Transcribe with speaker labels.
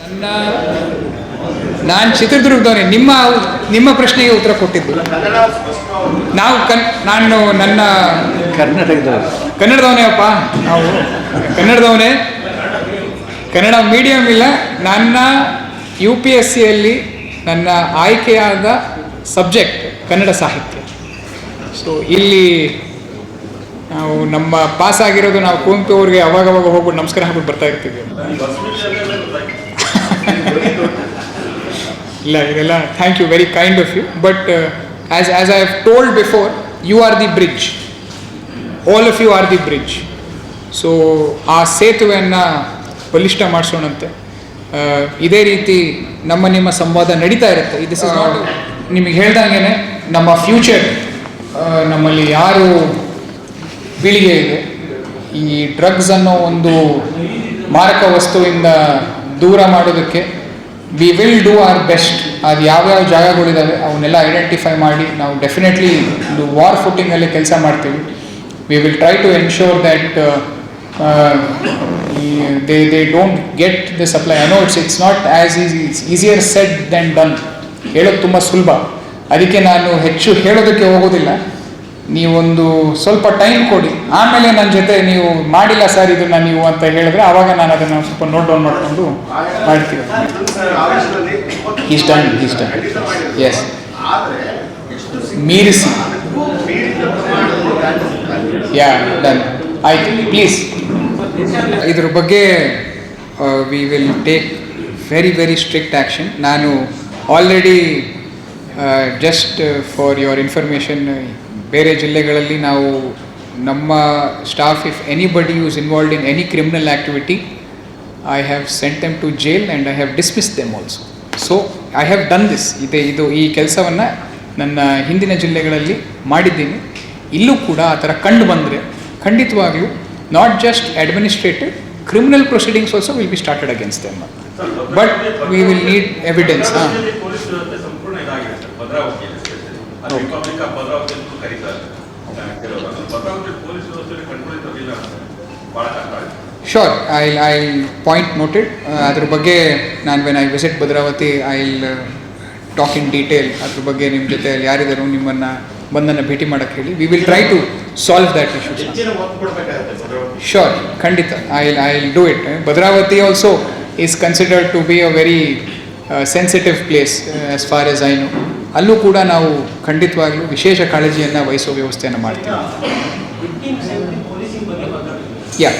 Speaker 1: ನನ್ನ ನಾನು ಚಿತ್ರದುರ್ಗದವನೇ, ನಿಮ್ಮ ನಿಮ್ಮ ಪ್ರಶ್ನೆಗೆ ಉತ್ತರ ಕೊಟ್ಟಿದ್ದು. ನಾವು ಕನ್, ನಾನು ನನ್ನ
Speaker 2: ಕರ್ನಾಟಕದ
Speaker 1: ಕನ್ನಡದವನೇ. ಅಪ್ಪ ನಾವು ಕನ್ನಡದವನೇ ಕನ್ನಡ ಮೀಡಿಯಂ ಇಲ್ಲ. ನನ್ನ ಯು ಪಿ ಎಸ್ ಸಿಯಲ್ಲಿ ನನ್ನ ಆಯ್ಕೆಯಾದ ಸಬ್ಜೆಕ್ಟ್ ಕನ್ನಡ ಸಾಹಿತ್ಯ. ಸೊ ಇಲ್ಲಿ ನಾವು ನಮ್ಮ ಪಾಸ್ ಆಗಿರೋದು ನಾವು ಕುವೆಂಪು ಅವ್ರಿಗೆ ಅವಾಗವಾಗ ಹೋಗ್ಬಿಟ್ಟು ನಮಸ್ಕಾರ ಹಾಕ್ಬಿಟ್ಟು ಬರ್ತಾ ಇರ್ತೀವಿ. ಇಲ್ಲ, ಇದೆಲ್ಲ thank you very kind of you but as as I have told before you are the bridge all of you are the bridge so ಆ ಸೇತುವೆಯನ್ನು ಬಲಿಷ್ಠ ಮಾಡಿಸೋಣಂತೆ. ಇದೇ ರೀತಿ ನಮ್ಮ ನಿಮ್ಮ ಸಂವಾದ ನಡೀತಾ ಇರುತ್ತೆ. ಇದು ಇಸ್ ನಾಟ್ ನಿಮಗೆ ಹೇಳ್ದಂಗೆ ನಮ್ಮ ಫ್ಯೂಚರ್ ನಮ್ಮಲ್ಲಿ ಯಾರು ಪೀಳಿಗೆ ಇದೆ, ಈ ಡ್ರಗ್ಸ್ ಅನ್ನೋ ಒಂದು ಮಾರಕ ವಸ್ತುವಿಂದ ದೂರ ಮಾಡೋದಕ್ಕೆ we will do our best ಅದು ಯಾವ್ಯಾವ ಜಾಗಗಳಿದ್ದಾವೆ ಅವನ್ನೆಲ್ಲ ಐಡೆಂಟಿಫೈ ಮಾಡಿ, ನಾವು ಡೆಫಿನೆಟ್ಲಿ ಒಂದು ವಾರ್ ಫುಟ್ಟಿಂಗಲ್ಲಿ ಕೆಲಸ ಮಾಡ್ತೀವಿ. We will try to ensure that they they don't get the supply I know it's it's not as is it's easier said than done ಹೇಳೋದು ತುಂಬ ಸುಲಭ. ಅದಕ್ಕೆ ನಾನು ಹೆಚ್ಚು ಹೇಳೋದಕ್ಕೆ ಹೋಗೋದಿಲ್ಲ ನೀವೊಂದು ಸ್ವಲ್ಪ ಟೈಮ್ ಕೊಡಿ. ಆಮೇಲೆ ನನ್ನ ಜೊತೆ ನೀವು ಮಾಡಿಲ್ಲ ಸರ್ ಇದನ್ನ ನೀವು ಅಂತ ಹೇಳಿದ್ರೆ ಆವಾಗ ನಾನು ಅದನ್ನು ಸ್ವಲ್ಪ ನೋಟ್ ಡೌನ್ ಮಾಡಿಕೊಂಡು ಮಾಡ್ತೀವಿ He's done, ಎಸ್. ಮೀರಿಸಿ. ಯಾ ಡನ್ ಆಯ್ತು ಪ್ಲೀಸ್ ಇದ್ರ ಬಗ್ಗೆ we will take very very strict action ನಾನು already just for your information ಬೇರೆ ಜಿಲ್ಲೆಗಳಲ್ಲಿ ನಾವು ನಮ್ಮ staff if anybody is involved in any criminal activity I have sent them to jail and I have dismiss them also so I have done this ಇದೆ ಇದು ಈ ಕೆಲಸವನ್ನು ನನ್ನ ಹಿಂದಿನ ಜಿಲ್ಲೆಗಳಲ್ಲಿ ಮಾಡಿದ್ದೀನಿ. ಇಲ್ಲೂ ಕೂಡ ಆ ಥರ ಕಂಡು ಬಂದರೆ ಖಂಡಿತವಾಗ್ಲೂ not just administrative criminal proceedings also will be started against them but we will need evidence ಹಾಂ.
Speaker 3: ವ್ಯವಸ್ಥೆ ಸಂಪೂರ್ಣ ಇದಾಗಿದೆ ಸರ್. ಭದ್ರಾವತಿಯಲ್ಲಿ especially. ಅದು ರಿಪಬ್ಲಿಕ್ ಆಫ್ ಭದ್ರಾವತಿ ಅಂತ ಕರೀತಾರೆ ಕೆಲವರು ಭದ್ರಾವತಿ ಪೊಲೀಸ್ ವ್ಯವಸ್ಥೆಯಲ್ಲಿ ಕಂಟ್ರೋಲ್ ಇರೋದಿಲ್ಲ ಬಹಳ ಕಷ್ಟ ಆಗಿದೆ.
Speaker 1: Sure I I point noted ಅದ್ರ ಬಗ್ಗೆ ನಾನು when I visit Bhadravathi I talk in detail ಅದ್ರ ಬಗ್ಗೆ ನಿಮ್ಮ ಜೊತೆ ಯಾರಿದ್ದಾರೋ ನಿಮ್ಮನ್ನು ಬಂದನ್ನು ಭೇಟಿ ಮಾಡೋಕ್ಕೆ ಹೇಳಿ. We will try to solve that issues sure ಖಂಡಿತ. I I do it Bhadravathi also is considered to be a very sensitive place as far as I know ಅಲ್ಲೂ ಕೂಡ ನಾವು ಖಂಡಿತವಾಗಿಯೂ ವಿಶೇಷ ಕಾಳಜಿಯನ್ನು ವಹಿಸೋ ವ್ಯವಸ್ಥೆಯನ್ನು ಮಾಡ್ತೀವಿ. ಯಾ